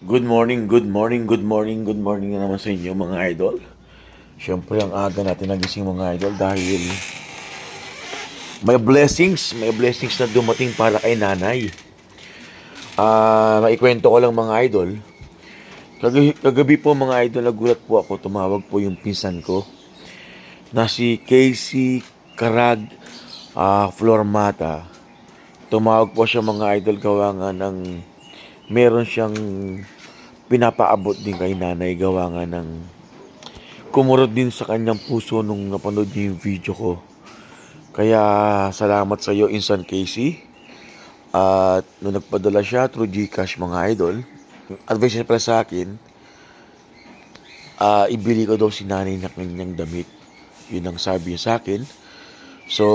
Good morning, good morning, good morning, good morning na naman sa inyo mga idol. Siyempre ang aga natin nagising mga idol dahil may blessings, may blessings na dumating para kay nanay. Ah, maikwento ko lang mga idol. Kagabi, kagabi po mga idol, nagulat po ako, tumawag po yung pinsan ko na si Casey Karag ah, Flormata. Tumawag po siya mga idol gawa nga ng meron siyang pinapaabot din kay nanay gawa nga ng kumurot din sa kanyang puso nung napanood niya yung video ko. Kaya salamat sa iyo Insan Casey. At nung nagpadala siya through Gcash mga idol, advice niya pala sa akin, ah ibili ko daw si nanay ng kanyang damit. Yun ang sabi niya sa akin. So,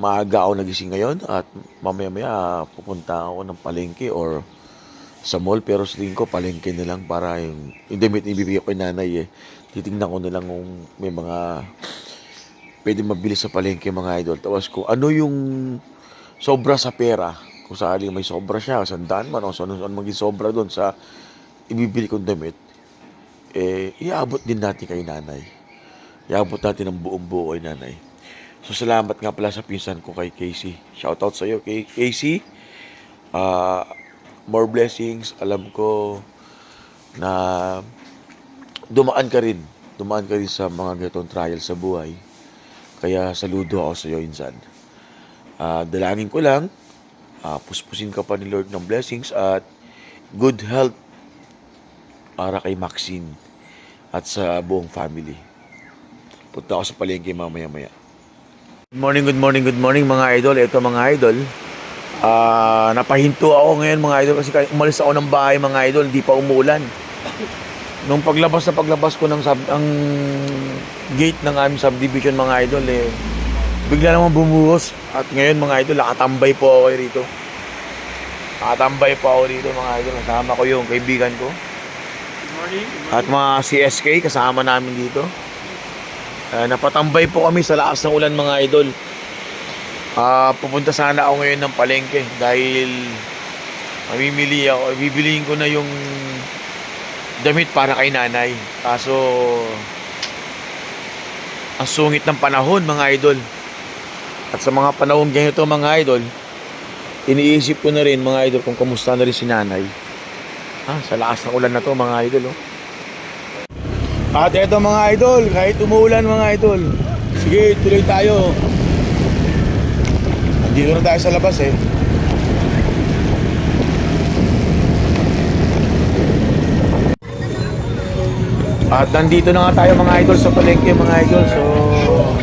maaga ako nagising ngayon at mamaya-maya pupunta ako ng palengke or sa mall pero sa ko palengke na lang para yung, damit na ibibigay ko nanay eh. Titingnan ko na lang kung may mga pwede mabili sa palengke mga idol. Tapos kung ano yung sobra sa pera, kung sakaling may sobra siya, sandaan man o ano, ano maging sobra doon sa ibibili kong damit, eh, iabot din natin kay nanay. Iabot natin ang buong buo kay nanay. So, salamat nga pala sa pinsan ko kay Casey. Shoutout sa iyo, kay Casey. Ah, more blessings. Alam ko na dumaan ka rin. Dumaan ka rin sa mga ganitong trial sa buhay. Kaya saludo ako sa iyo, Insan. Ah, dalangin ko lang, ah, puspusin ka pa ni Lord ng blessings at good health para kay Maxine at sa buong family. Punta ako sa palengke mamaya-maya. Good morning, good morning, good morning mga idol. Ito mga idol. Ah, napahinto ako ngayon mga idol kasi umalis ako ng bahay mga idol, hindi pa umuulan. Nung paglabas na paglabas ko ng sub, ang gate ng aming subdivision mga idol eh, bigla naman bumuhos. At ngayon mga idol, nakatambay po ako rito. Nakatambay po ako rito mga idol. Kasama ko yung kaibigan ko. At mga CSK kasama namin dito. Ah, napatambay po kami sa lakas ng ulan mga idol. Ah, pupunta sana ako ngayon ng palengke dahil mamimili ako, bibiliin ko na yung damit para kay nanay. Kaso ang sungit ng panahon mga idol. At sa mga panahon ganito mga idol, iniisip ko na rin mga idol kung kamusta na rin si nanay. Ah, sa lakas ng ulan na to mga idol oh. At eto mga idol, kahit umuulan mga idol. Sige, tuloy tayo. Nandito na tayo sa labas eh. At nandito na nga tayo mga idol sa palengke mga idol. So,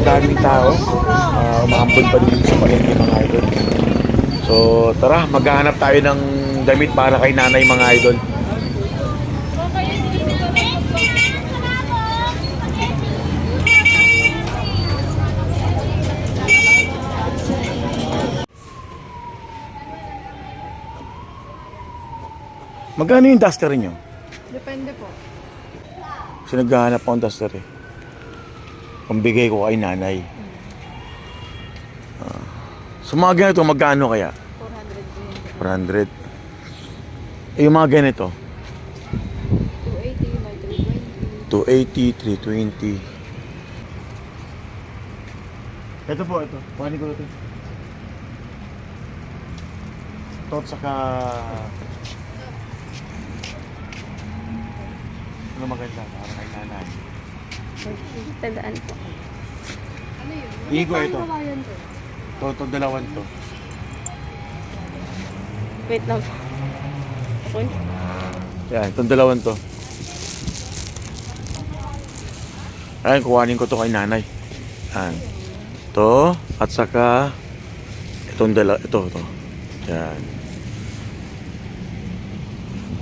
daming tao. Uh, umahambol pa din sa palengke mga idol. So, tara, maghahanap tayo ng damit para kay nanay mga idol. Magkano yung duster niyo? Depende po. Kasi naghahanap ako ng duster eh. Pambigay ko kay nanay. Ah. so mga ganito, magkano kaya? 400 din. 400. Eh, yung mga ganito, 280, may 320. 280, 320. Ito po, ito. Kuhanin ko ito. Ito at saka... Ano maganda para kay nanay? Tandaan po. Ano yun? Igo ito. Ano? Ito, ito, dalawan to. Wait lang po. Okay. Yan, itong dalawan to. Ayan, kuhanin ko to kay nanay. Yan. To, at saka itong dala, ito, ito. Yan.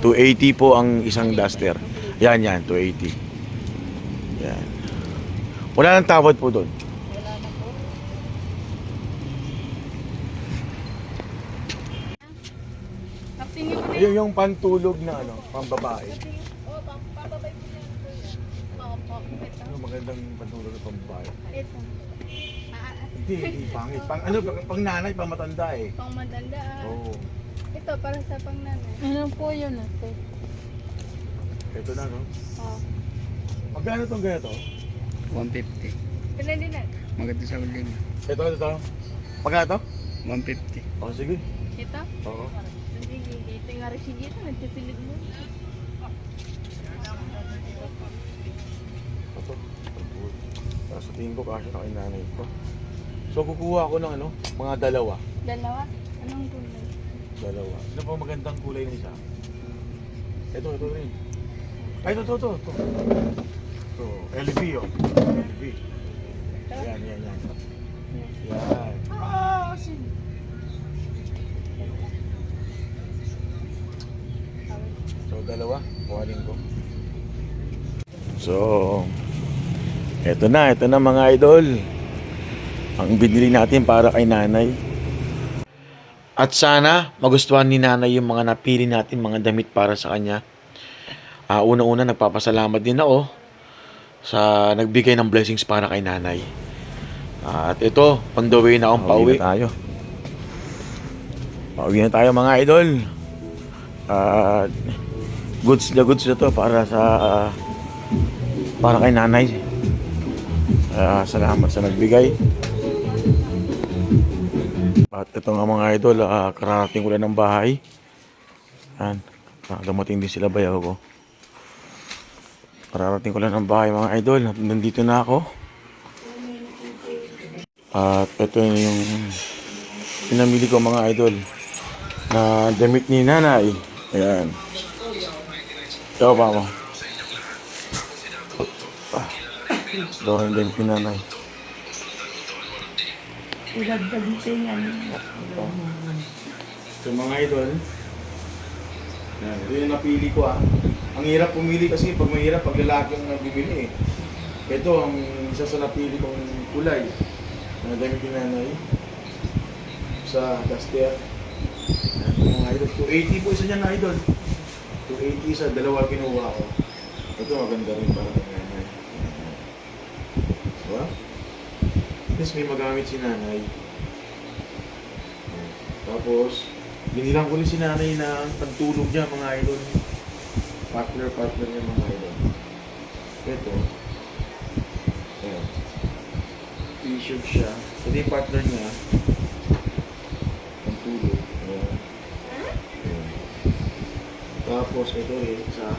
280 po ang isang duster. Yan, yan, 280. Yan. Wala nang tawad po doon. Tingin ko na Yung, yung pantulog na ano, pambabae. Oh, pababay po niya. Oo po. Ito. Ano magandang pantulog na pambabae? Ito. Ah, ah, Hindi, hindi, pangit. Pang, ano, pang, pang nanay, pang matanda eh. pang madanda. ah. Oo. Ito, para sa pang nanay. Ano po yun ate? Ito na, no? Oh. Magkano itong ganito? 150. Pila din na. Maganda sa uling. Ito, ito. Magkano ito? 150. Oh, sige. Ito? Oo. Sige, ito nga rin sige ito. Nagpipilid mo. Ito. Tapos sa tingin ko kasi na kay nanay ko. So kukuha ako ng ano, mga dalawa. Dalawa? Anong kulay? Dalawa. Ano pa magandang kulay ng isa? Ito, ito rin. Ay, ito, ito, ito. Ito, LV oh. LV. Yan, yan, yan. Yan. Ah, sin. So, dalawa. Kuhanin ko. So, eto na, eto na mga idol. Ang binili natin para kay nanay. At sana magustuhan ni nanay yung mga napili natin mga damit para sa kanya. Ah, una-una nagpapasalamat din ako sa nagbigay ng blessings para kay nanay. Ah, at ito, on the way na akong pauwi. na tayo. Pauwi na tayo mga idol. At goods na goods na to para sa para kay nanay. Ah, salamat sa nagbigay. At ito nga mga idol, ah, kararating ko lang ng bahay. Yan, ah, dumating din sila bayaw ko. Kararating ko lang ng bahay mga idol. Nandito na ako. At ito yung pinamili ko mga idol na damit ni nanay. Ayan. Ikaw pa mo. Ah, ito rin din ni nanay. So mga idol, ito yung napili ko ah. Ang hirap pumili kasi pag mahirap pag lalaki ang nagbibili eh. Ito ang isa sa napili kong kulay na damit ni nanay sa duster. Yan, mga idol. 280 po isa niyan na idol. 280 isa, dalawa kinuha ko. Ito maganda rin para kay nanay. Diba? Least may magamit si nanay. Tapos, binilang ko rin si nanay na pantulog niya mga idol. Partner, partner niya mga idol. Ito. Ayan. T-shirt siya. Ito yung partner niya. Pantulog. Ayan. Ayan. Tapos, ito rin sa.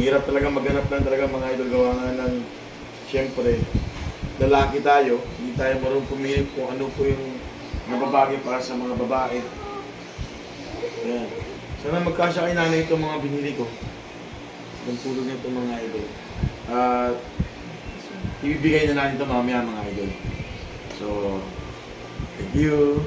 Hirap talaga maghanap ng talaga mga idol gawa ng siyempre lalaki tayo, hindi tayo marunong pumili kung ano po yung nababagay para sa mga babae. Ayan. Sana magkasya kay nanay itong mga binili ko. Yung tulog na itong mga idol. At ibibigay na natin ito mamaya mga idol. So, thank you.